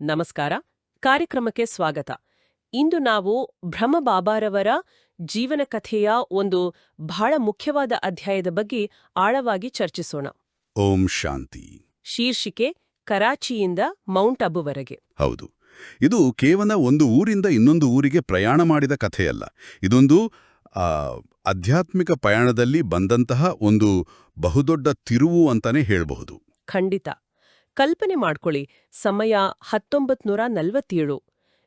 ನಮಸ್ಕಾರ. ಕಾರ್ಯಕ್ರಮಕ್ಕೆ ಸ್ವಾಗತ. ಇಂದು ನಾವು ಬ್ರಹ್ಮಬಾಬಾರವರ ಜೀವನ ಕಥೆಯ ಒಂದು ಬಹಳ ಮುಖ್ಯವಾದ ಅಧ್ಯಾಯದ ಬಗ್ಗೆ ಆಳವಾಗಿ ಚರ್ಚಿಸೋಣ. ಓಂ ಶಾಂತಿ. ಶೀರ್ಷಿಕೆ ಕರಾಚಿಯಿಂದ ಮೌಂಟ್ ಅಬುವರೆಗೆ ಹೌದು. ಇದು ಕೇವಲ ಒಂದು ಊರಿಂದ ಇನ್ನೊಂದು ಊರಿಗೆ ಪ್ರಯಾಣ ಮಾಡಿದ ಕಥೆಯಲ್ಲ. ಇದೊಂದು ಆಧ್ಯಾತ್ಮಿಕ ಪಯಣದಲ್ಲಿ ಬಂದಂತಹ ಒಂದು ಬಹುದೊಡ್ಡ ತಿರುವು ಅಂತಾನೆ ಹೇಳಬಹುದು. ಖಂಡಿತ. ಕಲ್ಪನೆ ಮಾಡ್ಕೊಳ್ಳಿ. ಸಮಯ ಹತ್ತೊಂಬತ್ ನೂರ ನಲವತ್ತೇಳು.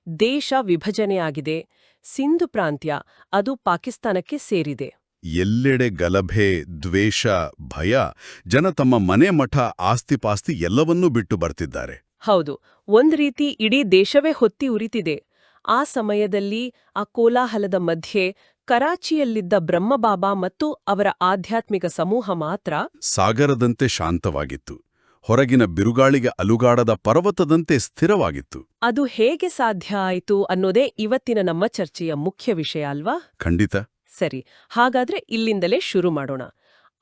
ದೇಶ ವಿಭಜನೆಯಾಗಿದೆ. ಸಿಂಧು ಪ್ರಾಂತ್ಯ ಅದು ಪಾಕಿಸ್ತಾನಕ್ಕೆ ಸೇರಿದೆ. ಎಲ್ಲೆಡೆ ಗಲಭೆ ದ್ವೇಷ ಭಯ ಜನ ತಮ್ಮ ಮನೆ ಮಠ ಆಸ್ತಿಪಾಸ್ತಿ ಎಲ್ಲವನ್ನೂ ಬಿಟ್ಟು ಬರ್ತಿದ್ದಾರೆ. ಹೌದು ಒಂದ್ ರೀತಿ ಇಡೀ ದೇಶವೇ ಹೊತ್ತಿ ಉರಿತಿದೆ. ಆ ಸಮಯದಲ್ಲಿ ಆ ಕೋಲಾಹಲದ ಮಧ್ಯೆ ಕರಾಚಿಯಲ್ಲಿದ್ದ ಬ್ರಹ್ಮಬಾಬಾ ಮತ್ತು ಅವರ ಆಧ್ಯಾತ್ಮಿಕ ಸಮೂಹ ಮಾತ್ರ ಸಾಗರದಂತೆ ಶಾಂತವಾಗಿತ್ತು. ಹೊರಗಿನ ಬಿರುಗಾಳಿಗೆ ಅಲುಗಾಡದ ಪರ್ವತದಂತೆ ಸ್ಥಿರವಾಗಿತ್ತು. ಅದು ಹೇಗೆ ಸಾಧ್ಯ ಆಯಿತು ಅನ್ನೋದೇ ಇವತ್ತಿನ ನಮ್ಮ ಚರ್ಚೆಯ ಮುಖ್ಯ ವಿಷಯ ಅಲ್ವಾ? ಖಂಡಿತ. ಸರಿ ಹಾಗಾದ್ರೆ ಇಲ್ಲಿಂದಲೇ ಶುರು ಮಾಡೋಣ.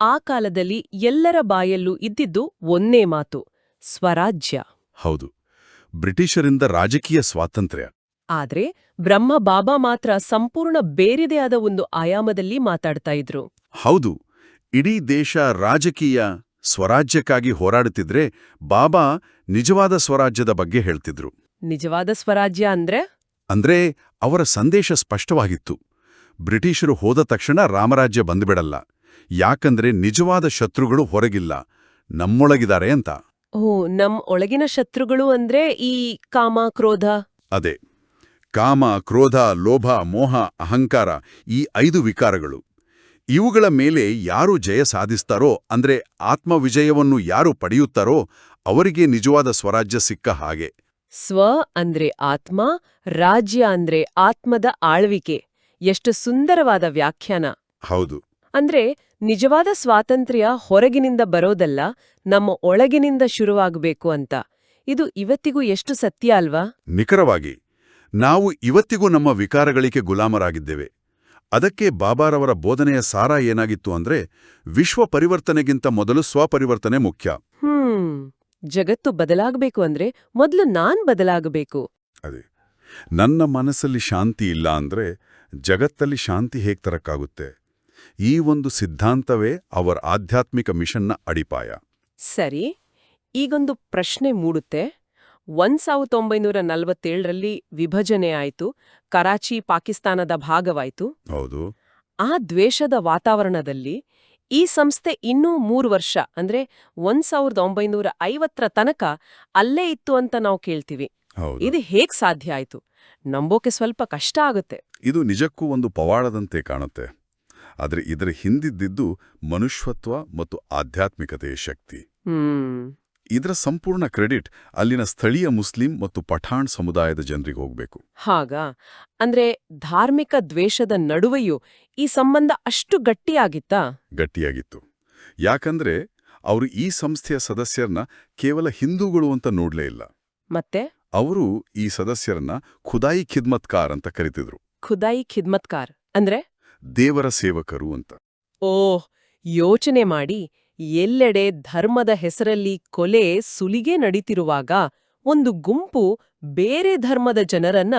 ಆ ಕಾಲದಲ್ಲಿ ಎಲ್ಲರ ಬಾಯಲ್ಲೂ ಇದ್ದಿದ್ದು ಒಂದೇ ಮಾತು ಸ್ವರಾಜ್ಯ. ಹೌದು ಬ್ರಿಟಿಷರಿಂದ ರಾಜಕೀಯ ಸ್ವಾತಂತ್ರ್ಯ. ಆದ್ರೆ ಬ್ರಹ್ಮ ಬಾಬಾ ಮಾತ್ರ ಸಂಪೂರ್ಣ ಬೇರೆದೇ ಆದ ಒಂದು ಆಯಾಮದಲ್ಲಿ ಮಾತಾಡ್ತಾ ಇದ್ರು. ಹೌದು ಇಡೀ ದೇಶ ರಾಜಕೀಯ ಸ್ವರಾಜ್ಯಕ್ಕಾಗಿ ಹೋರಾಡುತ್ತಿದ್ರೆ ಬಾಬಾ ನಿಜವಾದ ಸ್ವರಾಜ್ಯದ ಬಗ್ಗೆ ಹೇಳ್ತಿದ್ರು. ನಿಜವಾದ ಸ್ವರಾಜ್ಯ ಅಂದ್ರೆ? ಅಂದ್ರೆ ಅವರ ಸಂದೇಶ ಸ್ಪಷ್ಟವಾಗಿತ್ತು. ಬ್ರಿಟಿಷರು ಹೋದ ತಕ್ಷಣ ರಾಮರಾಜ್ಯ ಬಂದ್ಬಿಡಲ್ಲ. ಯಾಕಂದ್ರೆ ನಿಜವಾದ ಶತ್ರುಗಳು ಹೊರಗಿಲ್ಲ. ನಮ್ಮೊಳಗಿದ್ದಾರೆ ಅಂತ. ಓ ನಮ್ ಒಳಗಿನ ಶತ್ರುಗಳು ಅಂದ್ರೆ ಈ ಕಾಮ ಕ್ರೋಧ? ಅದೇ. ಕಾಮ ಕ್ರೋಧ ಲೋಭ ಮೋಹ ಅಹಂಕಾರ ಈ ಐದು ವಿಕಾರಗಳು. ಇವುಗಳ ಮೇಲೆ ಯಾರು ಜಯ ಸಾಧಿಸ್ತಾರೋ ಅಂದ್ರೆ ಆತ್ಮವಿಜಯವನ್ನು ಯಾರು ಪಡೆಯುತ್ತಾರೋ ಅವರಿಗೆ ನಿಜವಾದ ಸ್ವರಾಜ್ಯ ಸಿಕ್ಕ ಹಾಗೆ. ಸ್ವ ಅಂದ್ರೆ ಆತ್ಮ ರಾಜ್ಯ ಅಂದ್ರೆ ಆತ್ಮದ ಆಳ್ವಿಕೆ. ಎಷ್ಟು ಸುಂದರವಾದ ವ್ಯಾಖ್ಯಾನ. ಹೌದು. ಅಂದ್ರೆ ನಿಜವಾದ ಸ್ವಾತಂತ್ರ್ಯ ಹೊರಗಿನಿಂದ ಬರೋದಲ್ಲ ನಮ್ಮ ಒಳಗಿನಿಂದ ಶುರುವಾಗಬೇಕು ಅಂತ. ಇದು ಇವತ್ತಿಗೂ ಎಷ್ಟು ಸತ್ಯ ಅಲ್ವಾ? ನಿಖರವಾಗಿ ನಾವು ಇವತ್ತಿಗೂ ನಮ್ಮ ವಿಕಾರಗಳಿಗೆ ಗುಲಾಮರಾಗಿದ್ದೇವೆ. ಅದಕ್ಕೆ ಬಾಬಾರವರ ಬೋಧನೆಯ ಸಾರ ಏನಾಗಿತ್ತು ಅಂದ್ರೆ ವಿಶ್ವ ಪರಿವರ್ತನೆಗಿಂತ ಮೊದಲು ಸ್ವಪರಿವರ್ತನೆ ಮುಖ್ಯ. ಹ್ಮ್ ಜಗತ್ತು ಬದಲಾಗಬೇಕು ಅಂದ್ರೆ ಮೊದಲು ನಾನ್ ಬದಲಾಗಬೇಕು. ಅದೇ ನನ್ನ ಮನಸ್ಸಲ್ಲಿ ಶಾಂತಿ ಇಲ್ಲ ಅಂದ್ರೆ ಜಗತ್ತಲ್ಲಿ ಶಾಂತಿ ಹೇಗ್ ತರಕ್ಕಾಗುತ್ತೆ? ಈ ಒಂದು ಸಿದ್ಧಾಂತವೇ ಅವರ ಆಧ್ಯಾತ್ಮಿಕ ಮಿಷನ್ನ ಅಡಿಪಾಯ. ಸರಿ ಈಗೊಂದು ಪ್ರಶ್ನೆ ಮೂಡುತ್ತೆ. ಒಂದ್ ಸಾವಿರದ ಒಂಬೈನೂರ ನಲವತ್ತೇಳರಲ್ಲಿ ವಿಭಜನೆ ಆಯಿತು ಕರಾಚಿ ಪಾಕಿಸ್ತಾನದ ಭಾಗವಾಯಿತು. ಹೌದು. ಆ ದ್ವೇಷದ ವಾತಾವರಣದಲ್ಲಿ ಈ ಸಂಸ್ಥೆ ಇನ್ನೂ ಮೂರು ವರ್ಷ ಅಂದ್ರೆ ಒಂದ್ ಸಾವಿರದ ಒಂಬೈನೂರ ಐವತ್ತರ ತನಕ ಅಲ್ಲೇ ಇತ್ತು ಅಂತ ನಾವು ಕೇಳ್ತೀವಿ. ಇದು ಹೇಗ್ ಸಾಧ್ಯ ಆಯ್ತು? ನಂಬೋಕೆ ಸ್ವಲ್ಪ ಕಷ್ಟ ಆಗುತ್ತೆ. ಇದು ನಿಜಕ್ಕೂ ಒಂದು ಪವಾಡದಂತೆ ಕಾಣುತ್ತೆ. ಆದರೆ ಇದರ ಹಿಂದಿದ್ದಿದ್ದು ಮನುಷ್ಯತ್ವ ಮತ್ತು ಆಧ್ಯಾತ್ಮಿಕತೆಯ ಶಕ್ತಿ. ಹ್ಮ್. ಇದರ ಸಂಪೂರ್ಣ ಕ್ರೆಡಿಟ್ ಅಲ್ಲಿನ ಸ್ಥಳೀಯ ಮುಸ್ಲಿಂ ಮತ್ತು ಪಠಾಣ್ ಸಮುದಾಯದ ಜನರಿಗೆ ಹೋಗಬೇಕು. ಹಾಗ? ಅಂದ್ರೆ ಧಾರ್ಮಿಕ ದ್ವೇಷದ ನಡುವೆಯೂ ಈ ಸಂಬಂಧ ಅಷ್ಟು ಗಟ್ಟಿಯಾಗಿತ್ತಾ? ಗಟ್ಟಿಯಾಗಿತ್ತು. ಯಾಕಂದ್ರೆ ಅವರು ಈ ಸಂಸ್ಥೆಯ ಸದಸ್ಯರನ್ನ ಕೇವಲ ಹಿಂದೂಗಳು ಅಂತ ನೋಡ್ಲೇ ಇಲ್ಲ. ಮತ್ತೆ? ಅವರು ಈ ಸದಸ್ಯರನ್ನ ಖುದಾಯಿ ಖಿದ್ಮತ್ಕಾರ್ ಅಂತ ಕರಿತಿದ್ರು. ಖುದಾಯಿ ಖಿದ್ಮತ್ಕಾರ್ ಅಂದ್ರೆ? ದೇವರ ಸೇವಕರು ಅಂತ. ಓಹ್ ಯೋಚನೆ ಮಾಡಿ. ಎಲ್ಲೆಡೆ ಧರ್ಮದ ಹೆಸರಲ್ಲಿ ಕೊಲೆ ಸುಲಿಗೆ ನಡೀತಿರುವಾಗ ಒಂದು ಗುಂಪು ಬೇರೆ ಧರ್ಮದ ಜನರನ್ನ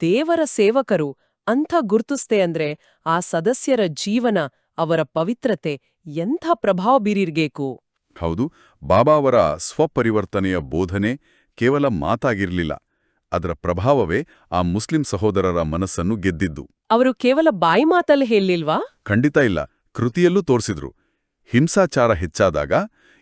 ದೇವರ ಸೇವಕರು ಅಂಥ ಗುರ್ತಿಸ್ತೆ ಅಂದ್ರೆ ಆ ಸದಸ್ಯರ ಜೀವನ ಅವರ ಪವಿತ್ರತೆ ಎಂಥ ಪ್ರಭಾವ ಬೀರಿರ್ಬೇಕು? ಹೌದು ಬಾಬಾ ಅವರ ಸ್ವಪರಿವರ್ತನೆಯ ಬೋಧನೆ ಕೇವಲ ಮಾತಾಗಿರ್ಲಿಲ್ಲ. ಅದರ ಪ್ರಭಾವವೇ ಆ ಮುಸ್ಲಿಂ ಸಹೋದರರ ಮನಸ್ಸನ್ನು ಗೆದ್ದಿದ್ದು. ಅವರು ಕೇವಲ ಬಾಯಿ ಮಾತಲ್ಲಿ ಹೇಳಿಲ್ವಾ ಖಂಡಿತ ಇಲ್ಲ. ಕೃತಿಯಲ್ಲೂ ತೋರಿಸಿದ್ರು. ಹಿಂಸಾಚಾರ ಹೆಚ್ಚಾದಾಗ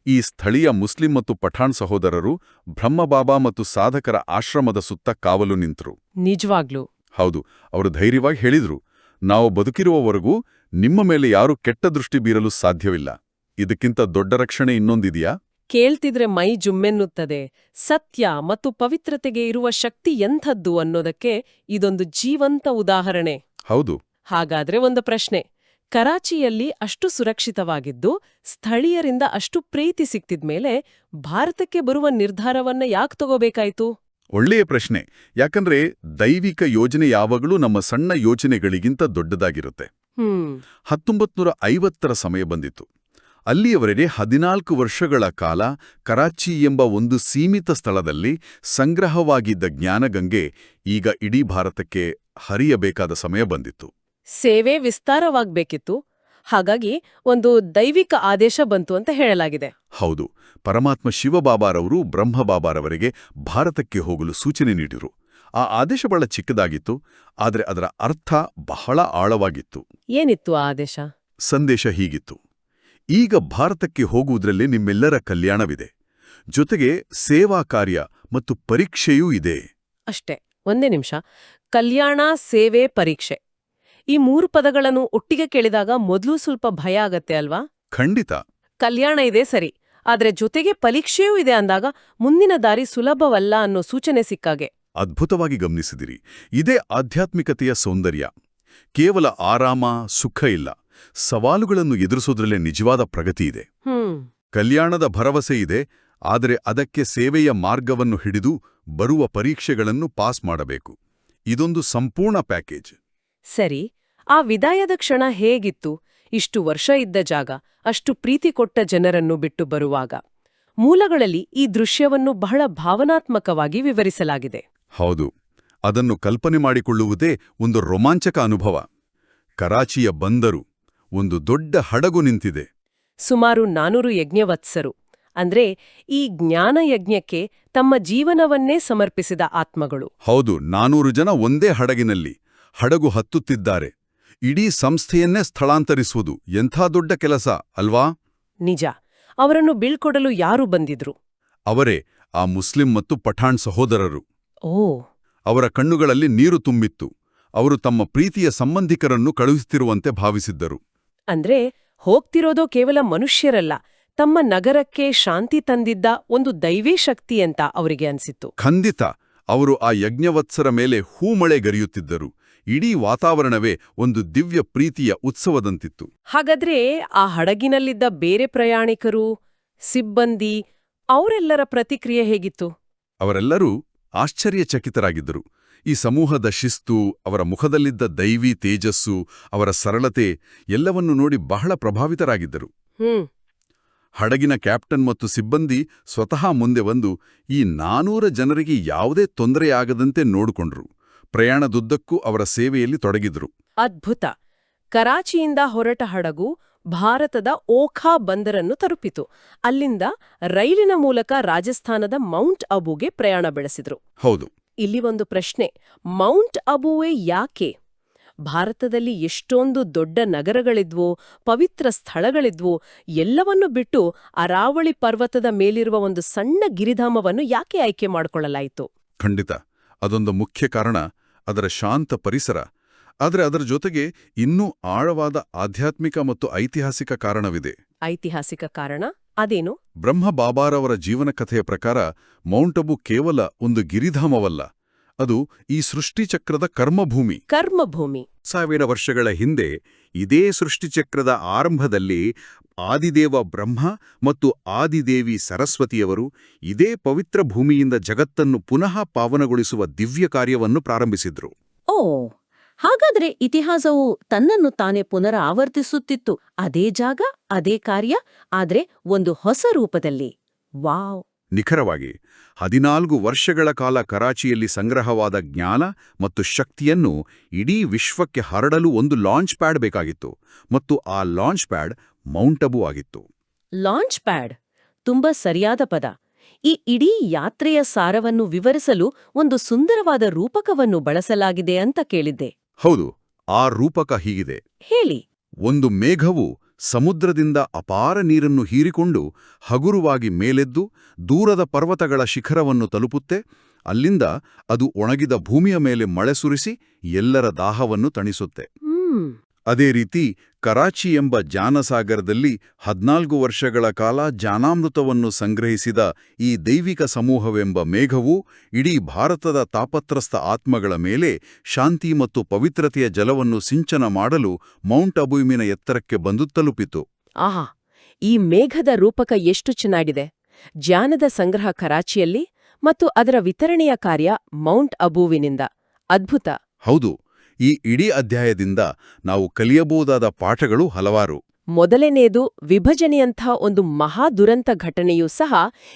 ಈ ಸ್ಥಳೀಯ ಮುಸ್ಲಿಂ ಮತ್ತು ಪಠಾಣ್ ಸಹೋದರರು ಬ್ರಹ್ಮಬಾಬಾ ಮತ್ತು ಸಾಧಕರ ಆಶ್ರಮದ ಸುತ್ತ ಕಾವಲು ನಿಂತರು. ನಿಜವಾಗ್ಲೂ. ಹೌದು ಅವರು ಧೈರ್ಯವಾಗಿ ಹೇಳಿದ್ರು ನಾವು ಬದುಕಿರುವವರೆಗೂ ನಿಮ್ಮ ಮೇಲೆ ಯಾರೂ ಕೆಟ್ಟ ದೃಷ್ಟಿ ಬೀರಲು ಸಾಧ್ಯವಿಲ್ಲ. ಇದಕ್ಕಿಂತ ದೊಡ್ಡ ರಕ್ಷಣೆ ಇನ್ನೊಂದಿದೆಯಾ? ಕೇಳ್ತಿದ್ರೆ ಮೈ ಜುಮ್ಮೆನ್ನುತ್ತದೆ. ಸತ್ಯ ಮತ್ತು ಪವಿತ್ರತೆಗೆ ಇರುವ ಶಕ್ತಿ ಎಂಥದ್ದು ಅನ್ನೋದಕ್ಕೆ ಇದೊಂದು ಜೀವಂತ ಉದಾಹರಣೆ. ಹೌದು. ಹಾಗಾದ್ರೆ ಒಂದು ಪ್ರಶ್ನೆ. ಕರಾಚಿಯಲ್ಲಿ ಅಷ್ಟು ಸುರಕ್ಷಿತವಾಗಿದ್ದು ಸ್ಥಳೀಯರಿಂದ ಅಷ್ಟು ಪ್ರೀತಿ ಸಿಕ್ತಿದ್ಮೇಲೆ ಭಾರತಕ್ಕೆ ಬರುವ ನಿರ್ಧಾರವನ್ನ ಯಾಕ್ ತಗೋಬೇಕಾಯ್ತು? ಒಳ್ಳೆಯ ಪ್ರಶ್ನೆ. ಯಾಕಂದ್ರೆ ದೈವಿಕ ಯೋಜನೆ ಯಾವಾಗಲೂ ನಮ್ಮ ಸಣ್ಣ ಯೋಜನೆಗಳಿಗಿಂತ ದೊಡ್ಡದಾಗಿರುತ್ತೆ. ಹತ್ತೊಂಬತ್ತು ನೂರ ಐವತ್ತರ ಸಮಯ ಬಂದಿತ್ತು. ಅಲ್ಲಿಯವರೆಗೆ ಹದಿನಾಲ್ಕು ವರ್ಷಗಳ ಕಾಲ ಕರಾಚಿ ಎಂಬ ಒಂದು ಸೀಮಿತ ಸ್ಥಳದಲ್ಲಿ ಸಂಗ್ರಹವಾಗಿದ್ದ ಜ್ಞಾನಗಂಗೆ ಈಗ ಇಡೀ ಭಾರತಕ್ಕೆ ಹರಿಯಬೇಕಾದ ಸಮಯ ಬಂದಿತ್ತು. ಸೇವೆ ವಿಸ್ತಾರವಾಗಬೇಕಿತ್ತು. ಹಾಗಾಗಿ ಒಂದು ದೈವಿಕ ಆದೇಶ ಬಂತು ಅಂತ ಹೇಳಲಾಗಿದೆ. ಹೌದು. ಪರಮಾತ್ಮ ಶಿವಬಾಬಾರವರು ಬ್ರಹ್ಮಬಾಬಾರವರಿಗೆ ಭಾರತಕ್ಕೆ ಹೋಗಲು ಸೂಚನೆ ನೀಡಿರು. ಆ ಆದೇಶ ಬಹಳ ಚಿಕ್ಕದಾಗಿತ್ತು. ಆದರೆ ಅದರ ಅರ್ಥ ಬಹಳ ಆಳವಾಗಿತ್ತು. ಏನಿತ್ತು ಆ ಆದೇಶ? ಸಂದೇಶ ಹೀಗಿತ್ತು. ಈಗ ಭಾರತಕ್ಕೆ ಹೋಗುವುದರಲ್ಲಿ ನಿಮ್ಮೆಲ್ಲರ ಕಲ್ಯಾಣವಿದೆ. ಜೊತೆಗೆ ಸೇವಾ ಕಾರ್ಯ ಮತ್ತು ಪರೀಕ್ಷೆಯೂ ಇದೆ. ಅಷ್ಟೇ. ಒಂದೇ ನಿಮಿಷ. ಕಲ್ಯಾಣ ಸೇವೆ ಪರೀಕ್ಷೆ. ಈ ಮೂರು ಪದಗಳನ್ನು ಒಟ್ಟಿಗೆ ಕೇಳಿದಾಗ ಮೊದಲು ಸ್ವಲ್ಪ ಭಯ ಆಗತ್ತೆ ಅಲ್ವಾ? ಖಂಡಿತ. ಕಲ್ಯಾಣ ಇದೆ ಸರಿ ಆದ್ರೆ ಜೊತೆಗೆ ಪರೀಕ್ಷೆಯೂ ಇದೆ ಅಂದಾಗ ಮುಂದಿನ ದಾರಿ ಸುಲಭವಲ್ಲ ಅನ್ನೋ ಸೂಚನೆ ಸಿಕ್ಕಾಗೆ. ಅದ್ಭುತವಾಗಿ ಗಮನಿಸಿದಿರಿ. ಇದೇ ಆಧ್ಯಾತ್ಮಿಕತೆಯ ಸೌಂದರ್ಯ. ಕೇವಲ ಆರಾಮ ಸುಖ ಇಲ್ಲ. ಸವಾಲುಗಳನ್ನು ಎದುರಿಸೋದ್ರಲ್ಲೇ ನಿಜವಾದ ಪ್ರಗತಿ ಇದೆ. ಕಲ್ಯಾಣದ ಭರವಸೆ ಇದೆ ಆದರೆ ಅದಕ್ಕೆ ಸೇವೆಯ ಮಾರ್ಗವನ್ನು ಹಿಡಿದು ಬರುವ ಪರೀಕ್ಷೆಗಳನ್ನು ಪಾಸ್ ಮಾಡಬೇಕು. ಇದೊಂದು ಸಂಪೂರ್ಣ ಪ್ಯಾಕೇಜ್. ಸರಿ ಆ ವಿದಾಯದ ಕ್ಷಣ ಹೇಗಿತ್ತು? ಇಷ್ಟು ವರ್ಷ ಇದ್ದ ಜಾಗ ಅಷ್ಟು ಪ್ರೀತಿ ಕೊಟ್ಟ ಜನರನ್ನು ಬಿಟ್ಟು ಬರುವಾಗ. ಮೂಲಗಳಲ್ಲಿ ಈ ದೃಶ್ಯವನ್ನು ಬಹಳ ಭಾವನಾತ್ಮಕವಾಗಿ ವಿವರಿಸಲಾಗಿದೆ. ಹೌದು ಅದನ್ನು ಕಲ್ಪನೆ ಮಾಡಿಕೊಳ್ಳುವುದೇ ಒಂದು ರೋಮಾಂಚಕ ಅನುಭವ. ಕರಾಚಿಯ ಬಂದರು ಒಂದು ದೊಡ್ಡ ಹಡಗು ನಿಂತಿದೆ. ಸುಮಾರು ನಾನೂರು ಯಜ್ಞವತ್ಸರು ಅಂದ್ರೆ ಈ ಜ್ಞಾನ ಯಜ್ಞಕ್ಕೆ ತಮ್ಮ ಜೀವನವನ್ನೇ ಸಮರ್ಪಿಸಿದ ಆತ್ಮಗಳು. ಹೌದು ನಾನೂರು ಜನ ಒಂದೇ ಹಡಗಿನಲ್ಲಿ ಹಡಗು ಹತ್ತುತ್ತಿದ್ದಾರೆ. ಇಡೀ ಸಂಸ್ಥೆಯನ್ನೇ ಸ್ಥಳಾಂತರಿಸುವುದು ಎಂಥ ದೊಡ್ಡ ಕೆಲಸ ಅಲ್ವಾ? ನಿಜ. ಅವರನ್ನು ಬೀಳ್ಕೊಡಲು ಯಾರು ಬಂದಿದ್ರು? ಅವರೇ ಆ ಮುಸ್ಲಿಂ ಮತ್ತು ಪಠಾಣ್ ಸಹೋದರರು. ಓ. ಅವರ ಕಣ್ಣುಗಳಲ್ಲಿ ನೀರು ತುಂಬಿತ್ತು. ಅವರು ತಮ್ಮ ಪ್ರೀತಿಯ ಸಂಬಂಧಿಕರನ್ನು ಕಳುಹಿಸುತ್ತಿರುವಂತೆ ಭಾವಿಸಿದ್ದರು. ಅಂದ್ರೆ ಹೋಗ್ತಿರೋದೋ ಕೇವಲ ಮನುಷ್ಯರಲ್ಲ ತಮ್ಮ ನಗರಕ್ಕೆ ಶಾಂತಿ ತಂದಿದ್ದ ಒಂದು ದೈವೀ ಶಕ್ತಿ ಅಂತ ಅವರಿಗೆ ಅನ್ಸಿತ್ತು. ಖಂಡಿತ. ಅವರು ಆ ಯಜ್ಞವತ್ಸರ ಮೇಲೆ ಹೂಮಳೆಗರಿಯುತ್ತಿದ್ದರು ಇಡೀ ವಾತಾವರಣವೇ ಒಂದು ದಿವ್ಯ ಪ್ರೀತಿಯ ಉತ್ಸವದಂತಿತ್ತು. ಹಾಗಾದ್ರೆ ಆ ಹಡಗಿನಲ್ಲಿದ್ದ ಬೇರೆ ಪ್ರಯಾಣಿಕರು ಸಿಬ್ಬಂದಿ ಅವರೆಲ್ಲರ ಪ್ರತಿಕ್ರಿಯೆ ಹೇಗಿತ್ತು? ಅವರೆಲ್ಲರೂ ಆಶ್ಚರ್ಯಚಕಿತರಾಗಿದ್ದರು. ಈ ಸಮೂಹದ ಶಿಸ್ತು ಅವರ ಮುಖದಲ್ಲಿದ್ದ ದೈವಿ ತೇಜಸ್ಸು ಅವರ ಸರಳತೆ ಎಲ್ಲವನ್ನೂ ನೋಡಿ ಬಹಳ ಪ್ರಭಾವಿತರಾಗಿದ್ದರು. ಹಡಗಿನ ಕ್ಯಾಪ್ಟನ್ ಮತ್ತು ಸಿಬ್ಬಂದಿ ಸ್ವತಃ ಮುಂದೆ ಬಂದು ಈ ನಾನೂರ ಜನರಿಗೆ ಯಾವುದೇ ತೊಂದರೆಯಾಗದಂತೆ ನೋಡಿಕೊಂಡ್ರು. ಪ್ರಯಾಣದುದ್ದಕ್ಕೂ ಅವರ ಸೇವೆಯಲ್ಲಿ ತೊಡಗಿದ್ರು. ಅದ್ಭುತ. ಕರಾಚಿಯಿಂದ ಹೊರಟ ಹಡಗು ಭಾರತದ ಓಖಾ ಬಂದರನ್ನು ತಲುಪಿತು. ಅಲ್ಲಿಂದ ರೈಲಿನ ಮೂಲಕ ರಾಜಸ್ಥಾನದ ಮೌಂಟ್ ಅಬುಗೆ ಪ್ರಯಾಣ ಬೆಳೆಸಿದ್ರು. ಹೌದು. ಇಲ್ಲಿ ಒಂದು ಪ್ರಶ್ನೆ ಮೌಂಟ್ ಅಬುವೆ ಯಾಕೆ? ಭಾರತದಲ್ಲಿ ಎಷ್ಟೊಂದು ದೊಡ್ಡ ನಗರಗಳಿದ್ವೋ ಪವಿತ್ರ ಸ್ಥಳಗಳಿದ್ವೋ ಎಲ್ಲವನ್ನೂ ಬಿಟ್ಟು ಅರಾವಳಿ ಪರ್ವತದ ಮೇಲಿರುವ ಒಂದು ಸಣ್ಣ ಗಿರಿಧಾಮವನ್ನು ಯಾಕೆ ಆಯ್ಕೆ ಮಾಡಿಕೊಳ್ಳಲಾಯಿತು? ಖಂಡಿತ. ಅದೊಂದು ಮುಖ್ಯ ಕಾರಣ ಅದರ ಶಾಂತ ಪರಿಸರ. ಆದರೆ ಅದರ ಜೊತೆಗೆ ಇನ್ನೂ ಆಳವಾದ ಆಧ್ಯಾತ್ಮಿಕ ಮತ್ತು ಐತಿಹಾಸಿಕ ಕಾರಣವಿದೆ. ಐತಿಹಾಸಿಕ ಕಾರಣ? ಅದೇನು? ಬ್ರಹ್ಮ ಬಾಬಾರವರ ಜೀವನ ಕಥೆಯ ಪ್ರಕಾರ ಮೌಂಟಬು ಕೇವಲ ಒಂದು ಗಿರಿಧಾಮವಲ್ಲ. ಅದು ಈ ಸೃಷ್ಟಿಚಕ್ರದ ಕರ್ಮಭೂಮಿ. ಕರ್ಮಭೂಮಿ. ಸಾವಿರ ವರ್ಷಗಳ ಹಿಂದೆ ಇದೇ ಸೃಷ್ಟಿಚಕ್ರದ ಆರಂಭದಲ್ಲಿ ಆದಿದೇವ ಬ್ರಹ್ಮ ಮತ್ತು ಆದಿದೇವಿ ಸರಸ್ವತಿಯವರು ಇದೇ ಪವಿತ್ರ ಭೂಮಿಯಿಂದ ಜಗತ್ತನ್ನು ಪುನಃ ಪಾವನಗೊಳಿಸುವ ದಿವ್ಯ ಕಾರ್ಯವನ್ನು ಪ್ರಾರಂಭಿಸಿದ್ರು. ಓ, ಹಾಗಾದ್ರೆ ಇತಿಹಾಸವು ತನ್ನನ್ನು ತಾನೇ ಪುನರಾವರ್ತಿಸುತ್ತಿತ್ತು. ಅದೇ ಜಾಗ, ಅದೇ ಕಾರ್ಯ, ಆದ್ರೆ ಒಂದು ಹೊಸ ರೂಪದಲ್ಲಿ. ವಾವ್. ನಿಖರವಾಗಿ ಹದಿನಾಲ್ಕು ವರ್ಷಗಳ ಕಾಲ ಕರಾಚಿಯಲ್ಲಿ ಸಂಗ್ರಹವಾದ ಜ್ಞಾನ ಮತ್ತು ಶಕ್ತಿಯನ್ನು ಇಡೀ ವಿಶ್ವಕ್ಕೆ ಹರಡಲು ಒಂದು ಲಾಂಚ್ ಪ್ಯಾಡ್ ಬೇಕಾಗಿತ್ತು ಮತ್ತು ಆ ಲಾಂಚ್ ಪ್ಯಾಡ್ ಮೌಂಟಬು ಆಗಿತ್ತು. Launch pad? ತುಂಬಾ ಸರಿಯಾದ ಪದ. ಈ ಇಡೀ ಯಾತ್ರೆಯ ಸಾರವನ್ನು ವಿವರಿಸಲು ಒಂದು ಸುಂದರವಾದ ರೂಪಕವನ್ನು ಬಳಸಲಾಗಿದೆ ಅಂತ ಕೇಳಿದ್ದೆ. ಹೌದು ಆ ರೂಪಕ ಹೀಗಿದೆ. ಹೇಳಿ. ಒಂದು ಮೇಘವು ಸಮುದ್ರದಿಂದ ಅಪಾರ ನೀರನ್ನು ಹೀರಿಕೊಂಡು ಹಗುರವಾಗಿ ಮೇಲೆದ್ದು ದೂರದ ಪರ್ವತಗಳ ಶಿಖರವನ್ನು ತಲುಪುತ್ತೆ. ಅಲ್ಲಿಂದ ಅದು ಒಣಗಿದ ಭೂಮಿಯ ಮೇಲೆ ಮಳೆ ಸುರಿಸಿ ಎಲ್ಲರ ದಾಹವನ್ನು ತಣಿಸುತ್ತೆ. ಅದೇ ರೀತಿ ಕರಾಚಿ ಎಂಬ ಜಾನಸಾಗರದಲ್ಲಿ ಹದ್ನಾಲ್ಕು ವರ್ಷಗಳ ಕಾಲ ಜಾನಾಮೃತವನ್ನು ಸಂಗ್ರಹಿಸಿದ ಈ ದೈವಿಕ ಸಮೂಹವೆಂಬ ಮೇಘವು ಇಡೀ ಭಾರತದ ತಾಪತ್ರಸ್ಥ ಆತ್ಮಗಳ ಮೇಲೆ ಶಾಂತಿ ಮತ್ತು ಪವಿತ್ರತೆಯ ಜಲವನ್ನು ಸಿಂಚನ ಮಾಡಲು ಮೌಂಟ್ ಅಬುಯಿಮಿನ ಎತ್ತರಕ್ಕೆ ಬಂದು ತಲುಪಿತು. ಆಹಾ ಈ ಮೇಘದ ರೂಪಕ ಎಷ್ಟು ಚೆನ್ನಾಗಿದೆ. ಜ್ಞಾನದ ಸಂಗ್ರಹ ಕರಾಚಿಯಲ್ಲಿ ಮತ್ತು ಅದರ ವಿತರಣೆಯ ಕಾರ್ಯ ಮೌಂಟ್ ಅಬೂವಿನಿಂದ. ಅದ್ಭುತ. ಹೌದು ಈ ಇಡೀ ಅಧ್ಯಾಯದಿಂದ ನಾವು ಕಲಿಯಬಹುದಾದ ಪಾಠಗಳು ಹಲವಾರು. ಮೊದಲನೆಯದು ವಿಭಜನೆಯಂಥ ಒಂದು ಮಹಾ ದುರಂತ ಘಟನೆಯೂ ಸಹ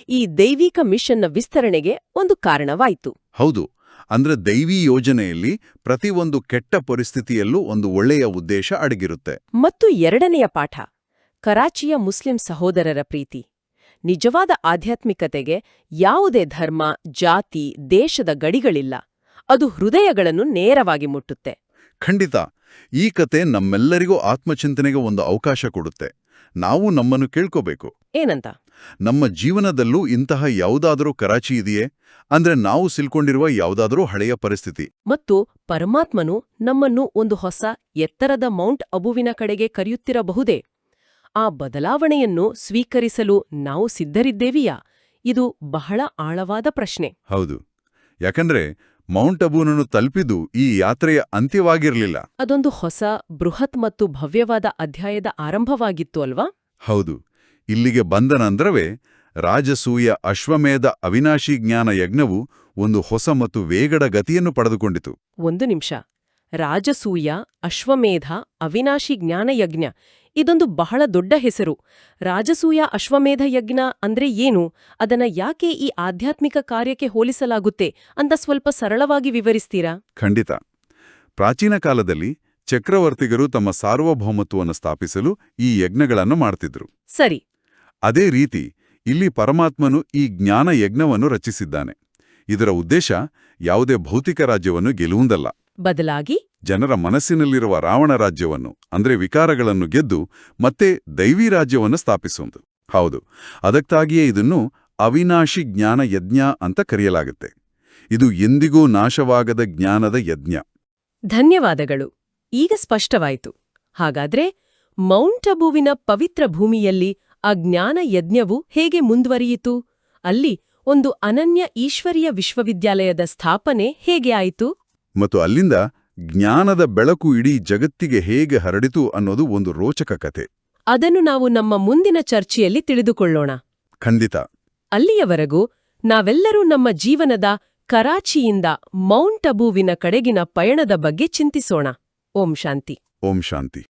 ಈ ದೈವಿಕ ಮಿಷನ್ನ ವಿಸ್ತರಣೆಗೆ ಒಂದು ಕಾರಣವಾಯಿತು. ಹೌದು. ಅಂದ್ರೆ ದೈವಿ ಯೋಜನೆಯಲ್ಲಿ ಪ್ರತಿಯೊಂದು ಕೆಟ್ಟ ಪರಿಸ್ಥಿತಿಯಲ್ಲೂ ಒಂದು ಒಳ್ಳೆಯ ಉದ್ದೇಶ ಅಡಗಿರುತ್ತೆ. ಮತ್ತು ಎರಡನೆಯ ಪಾಠ ಕರಾಚಿಯ ಮುಸ್ಲಿಂ ಸಹೋದರರ ಪ್ರೀತಿ. ನಿಜವಾದ ಆಧ್ಯಾತ್ಮಿಕತೆಗೆ ಯಾವುದೇ ಧರ್ಮ ಜಾತಿ ದೇಶದ ಗಡಿಗಳಿಲ್ಲ. ಅದು ಹೃದಯಗಳನ್ನು ನೇರವಾಗಿ ಮುಟ್ಟುತ್ತೆ. ಖಂಡಿತ. ಈ ಕತೆ ನಮ್ಮೆಲ್ಲರಿಗೂ ಆತ್ಮಚಿಂತನೆಗೆ ಒಂದು ಅವಕಾಶ ಕೊಡುತ್ತೆ. ನಾವು ನಮ್ಮನ್ನು ಕೇಳ್ಕೋಬೇಕು. ಏನಂತ? ನಮ್ಮ ಜೀವನದಲ್ಲೂ ಇಂತಹ ಯಾವುದಾದರೂ ಕರಾಚಿ ಇದೆಯೇ? ಅಂದ್ರೆ ನಾವು ಸಿಲ್ಕೊಂಡಿರುವ ಯಾವುದಾದರೂ ಹಳೆಯ ಪರಿಸ್ಥಿತಿ. ಮತ್ತು ಪರಮಾತ್ಮನು ನಮ್ಮನ್ನು ಒಂದು ಹೊಸ ಎತ್ತರದ ಮೌಂಟ್ ಅಬುವಿನ ಕಡೆಗೆ ಕರೆಯುತ್ತಿರಬಹುದೇ? ಆ ಬದಲಾವಣೆಯನ್ನು ಸ್ವೀಕರಿಸಲು ನಾವು ಸಿದ್ಧರಿದ್ದೇವಿಯಾ? ಇದು ಬಹಳ ಆಳವಾದ ಪ್ರಶ್ನೆ. ಹೌದು. ಯಾಕಂದ್ರೆ ಮೌಂಟ್ ಅಬೂನನ್ನು ತಲುಪಿದ್ದು ಈ ಯಾತ್ರೆಯ ಅಂತ್ಯವಾಗಿರಲಿಲ್ಲ. ಅದೊಂದು ಹೊಸ ಬೃಹತ್ ಮತ್ತು ಭವ್ಯವಾದ ಅಧ್ಯಾಯದ ಆರಂಭವಾಗಿತ್ತು ಅಲ್ವಾ? ಹೌದು. ಇಲ್ಲಿಗೆ ಬಂದ ನಂತರವೇ ರಾಜಸೂಯ ಅಶ್ವಮೇಧ ಅವಿನಾಶಿ ಜ್ಞಾನ ಯಜ್ಞವು ಒಂದು ಹೊಸ ಮತ್ತು ವೇಗದ ಗತಿಯನ್ನು ಪಡೆದುಕೊಂಡಿತು. ಒಂದು ನಿಮಿಷ. ರಾಜಸೂಯ ಅಶ್ವಮೇಧ ಅವಿನಾಶಿ ಜ್ಞಾನಯಜ್ಞ ಇದೊಂದು ಬಹಳ ದೊಡ್ಡ ಹೆಸರು. ರಾಜಸೂಯ ಅಶ್ವಮೇಧ ಯಜ್ಞ ಅಂದ್ರೆ ಏನು? ಅದನ್ನ ಯಾಕೆ ಈ ಆಧ್ಯಾತ್ಮಿಕ ಕಾರ್ಯಕ್ಕೆ ಹೋಲಿಸಲಾಗುತ್ತೆ? ಅಂತ ಸ್ವಲ್ಪ ಸರಳವಾಗಿ ವಿವರಿಸ್ತೀರಾ? ಖಂಡಿತ. ಪ್ರಾಚೀನ ಕಾಲದಲ್ಲಿ ಚಕ್ರವರ್ತಿಗರು ತಮ್ಮ ಸಾರ್ವಭೌಮತ್ವವನ್ನು ಸ್ಥಾಪಿಸಲು ಈ ಯಜ್ಞಗಳನ್ನು ಮಾಡ್ತಿದ್ರು. ಸರಿ. ಅದೇ ರೀತಿ ಇಲ್ಲಿ ಪರಮಾತ್ಮನು ಈ ಜ್ಞಾನ ಯಜ್ಞವನ್ನು ರಚಿಸಿದ್ದಾನೆ. ಇದರ ಉದ್ದೇಶ ಯಾವುದೇ ಭೌತಿಕ ರಾಜ್ಯವನ್ನು ಗೆಲ್ಲುವುದಲ್ಲ. ಬದಲಾಗಿ ಜನರ ಮನಸ್ಸಿನಲ್ಲಿರುವ ರಾವಣ ರಾಜ್ಯವನ್ನು ಅಂದ್ರೆ ವಿಕಾರಗಳನ್ನು ಗೆದ್ದು ಮತ್ತೆ ದೈವಿ ರಾಜ್ಯವನ್ನು ಸ್ಥಾಪಿಸುವುದು ಹೌದು. ಅದಕ್ಕಾಗಿಯೇ ಇದನ್ನು ಅವಿನಾಶಿ ಜ್ಞಾನ ಯಜ್ಞ ಅಂತ ಕರೆಯಲಾಗುತ್ತೆ. ಇದು ಎಂದಿಗೂ ನಾಶವಾಗದ ಜ್ಞಾನದ ಯಜ್ಞ. ಧನ್ಯವಾದಗಳು. ಈಗ ಸ್ಪಷ್ಟವಾಯಿತು. ಹಾಗಾದ್ರೆ ಮೌಂಟ್ ಅಬುವಿನ ಪವಿತ್ರ ಭೂಮಿಯಲ್ಲಿ ಆ ಜ್ಞಾನ ಯಜ್ಞವು ಹೇಗೆ ಮುಂದುವರಿಯಿತು? ಅಲ್ಲಿ ಒಂದು ಅನನ್ಯ ಈಶ್ವರೀಯ ವಿಶ್ವವಿದ್ಯಾಲಯದ ಸ್ಥಾಪನೆ ಹೇಗೆ ಆಯಿತು? ಮತ್ತು ಅಲ್ಲಿಂದ ಜ್ಞಾನದ ಬೆಳಕು ಇಡೀ ಜಗತ್ತಿಗೆ ಹೇಗೆ ಹರಡಿತು ಅನ್ನೋದು ಒಂದು ರೋಚಕ ಕತೆ ಅದನ್ನು ನಾವು ನಮ್ಮ ಮುಂದಿನ ಚರ್ಚೆಯಲ್ಲಿ ತಿಳಿದುಕೊಳ್ಳೋಣ. ಖಂಡಿತ. ಅಲ್ಲಿಯವರೆಗೂ ನಾವೆಲ್ಲರೂ ನಮ್ಮ ಜೀವನದ ಕರಾಚಿಯಿಂದ ಮೌಂಟ್ ಅಬುವಿನ ಕಡೆಗಿನ ಪಯಣದ ಬಗ್ಗೆ ಚಿಂತಿಸೋಣ. ಓಂ ಶಾಂತಿ. ಓಂ ಶಾಂತಿ.